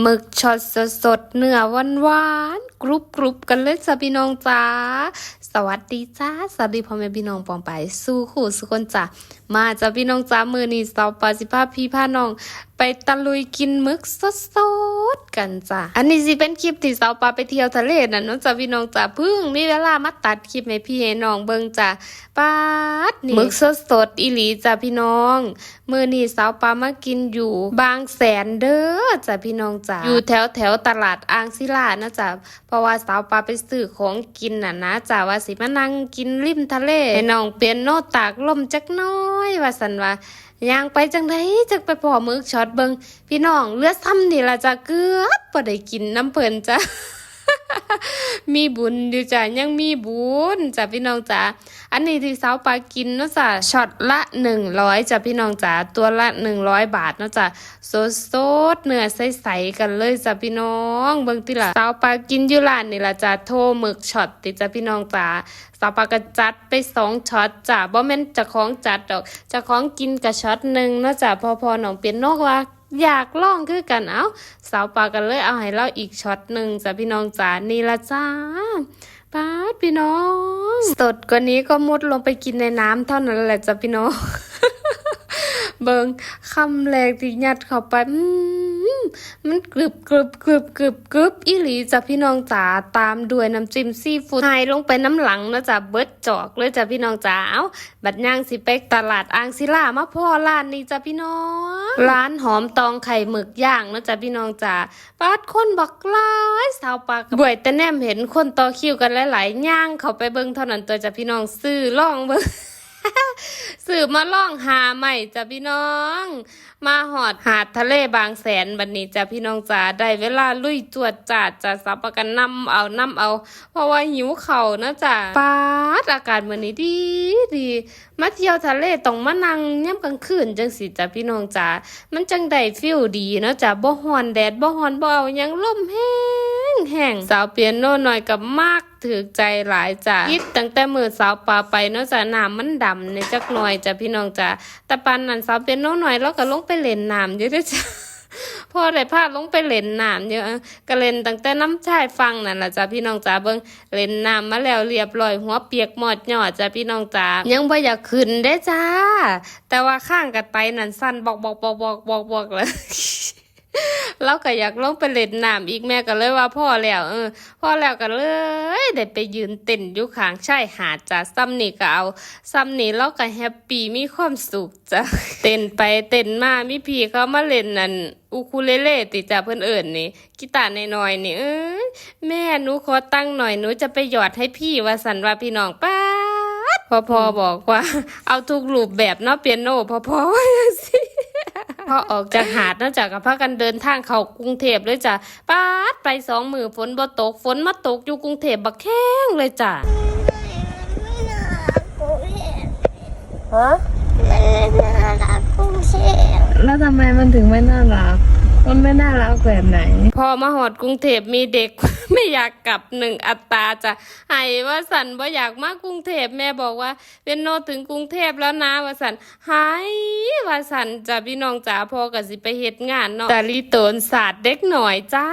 หมึกช็อตสดๆเนื้อหวานหวานๆกรุบกรุบๆกันเลยจ้ะพี่น้องจ้าสวัสดีจ้าสวัสดีพ่อแม่พี่น้องปองไปสู้ขู่สุคนจ้ามาจ้ะพี่น้องจ้ามือนี่สาวปาสิภาพี่พาน้อง ไปตะลุยกินหมึกสด ๆกันจ้ะ อันนี้สิเป็นคลิปที่สาวปาไปเที่ยวทะเลน่ะน้องจ้ะพี่น้องจ้าเพิ่งมีเวลามาตัดคลิปให้พี่ให้น้องเบิ่งจ้ะปาดนี่มึกสดๆอีหลีจ้ะพี่น้องมือนี้สาวปามากินอยู่บางแสนเด้อจ้ะพี่น้องจ้ะอยู่แถวแถวตลาดอ่างศิลานะจ้ะเพราะว่าสาวปาไปซื้อของกินน่ะนะจ้ะว่าสิมานั่งกินริมทะเลให้น้องเปลี่ยนโนตากลมจักน้อยว่าสันว่า ย่างไปจังไดจักไปพอมึกช็อตเบิงพี่น้องเลือดซ้ำนี่ละจ้ะเกือบบ่ได้กินน้ำเพิ่นจ้ะ มีบุญอยู่จ้ะยังมีบุญจ้ะพี่น้องจ้ะอันนี้ที่สาวปลากินเนาะจ้ะช็อตละหนึ่งร้อยจ้ะพี่น้องจ้ะตัวละหนึ่งร้อยบาทเนาะจ้ะสดสดเนื้อใสๆกันเลยจ้ะพี่น้องเบิ่งติละสาวปลากินอยู่ร้านนี่ละจ้ะโทหมึกช็อตติจ้ะพี่น้องจ้ะสาวปลาก็จัดไปสองช็อตจ้ะบ่แม่นจะของจัดดอกจะของกินกับช็อตหนึ่งเนาะจ้ะพอพอน้องเปียนนกว่า อยากลองคือกันเอาสาวปลากันเลยเอาให้เราอีกช็อตหนึ่งจ้ะพี่น้องจ๋านี่ละจ้าปาดพี่น้อง สดกว่านี้ก็มุดลงไปกินในน้ำเท่านั้นแหละจ้ะพี่น้อง เบิงคำแรกที่ยัดเข้าไปอืม มันกรึบกรึบกรึบกรึบกรึบอีหลีจ้ะพี่น้องจ๋าตามด้วยน้ำจิ้มซีฟู้ดหายลงไปน้ำหลังนะจ๊ะเบิดจอกเลยจ้ะพี่น้องจ๋าเอาบัดย่างสิไปตลาดอ่างศิลามาพ่อร้านนี้จ้ะพี่น้อง ร้านหอมตองไข่หมึกย่างนะจ๊ะพี่น้องจ๋าปาดคนบักลายสาวปากบวยแต่แนมเห็นคนต่อคิวกันหลายๆย่างเขาไปเบิ่งเท่านั้นตัวจ้ะพี่น้องซื้อล่องเบิ่ง สืบมาล่องหาใหม่จ้ะพี่น้อง มาหอดหาดทะเลบางแสนบัดนนี้จ้ะพี่น้องจ๋าได้เวลาลุยจวดจาดจะสับประกันนำเอานำเอา เพราะว่าหิวเข่านะจ๊ะปาดอากาศมื้อนี้ดีดีมาเที่ยวทะเลต้องมานั่งย่ำกลางคืนจังสิจ้ะพี่น้องจ๋ามันจังได้ฟิลดีเนาะจ้ะบ่ฮอนแดดบ่ฮอนบ่เอายังลมแห้ง แห้งสาวเปียโนหน่อยกับมากถือใจหลายจ้ะคิดตั้งแต่มือสาวปลาไปเนาะจ้ะน้ำมันดำในจักหน่อยจ้ะพี่น้องจ้ะแต่ปานนั้นสาวเปียโนหน่อยเราก็ลงไปเล่นน้ำอยู่ด้วยจ้ะพอได้พาลงไปเล่นน้ำเยอะก็เล่นตั้งแต่น้ำชายฟังนั่นแหละจ้ะพี่น้องจ๋าเบิ่งเล่นน้ำมาแล้วเรียบร้อยหัวเปียกหมดหยอดจ้ะพี่น้องจ๋ายังบ่อยากขึ้นได้จ้า แต่ว่าข้างกับไตนั่นสั่นบอกบอกบอกบอกบอกบอกเลย เราก็อยากลงไปเล่นน้ำอีกแม่ก็เลยว่าพ่อแล้วเออพ่อแล้วก็เลยได้ไปยืนเต้นอยู่ข้างชายหาดจ้ะซ้ำนี่ก็เอาซ้ำนี่เราก็แฮปปี้มีความสุขจ้ะเต้นไปเต้นมามีพี่เขามาเล่นนั่นอูคูเลเล่ติจ้ะเพื่อนเอิ่นนี่กีตาร์น้อยๆนี่เอ้ยแม่หนูขอตั้งหน่อยหนูจะไปหยอดให้พี่ว่าสันว่าพี่น้องป้าดพอพอบอกว่า เอาทุกรูปแบบเนาะเปียโนพอพอว่าจังสิพ อออกจากหาดนอกจากกับพากันเดินทางเข้ากรุงเทพเลยจ้ะป้าดไปสองมือฝนบ่ตกฝนมาตกอยู่กรุงเทพบักแข้งเลยจ้ะไม่น่ารักกรุงเทพฮะไม่น่ารักกรุงเทพแล้วทำไมมันถึงไม่น่ารัก มันไม่น่ารักแบบไหน พอมาหอดกรุงเทพมีเด็ก ไม่อยากกลับหนึ่งอัตราจ้ะไห้ว่าสันว่าอยากมากรุงเทพแม่บอกว่าเป็นโนถึงกรุงเทพแล้วนะว่าสันหายว่าสันจะพี่น้องจ๋าพอกับสิไปเหตุงานเนาะแต่ลีโตนศาสตร์เด็กหน่อยจ้า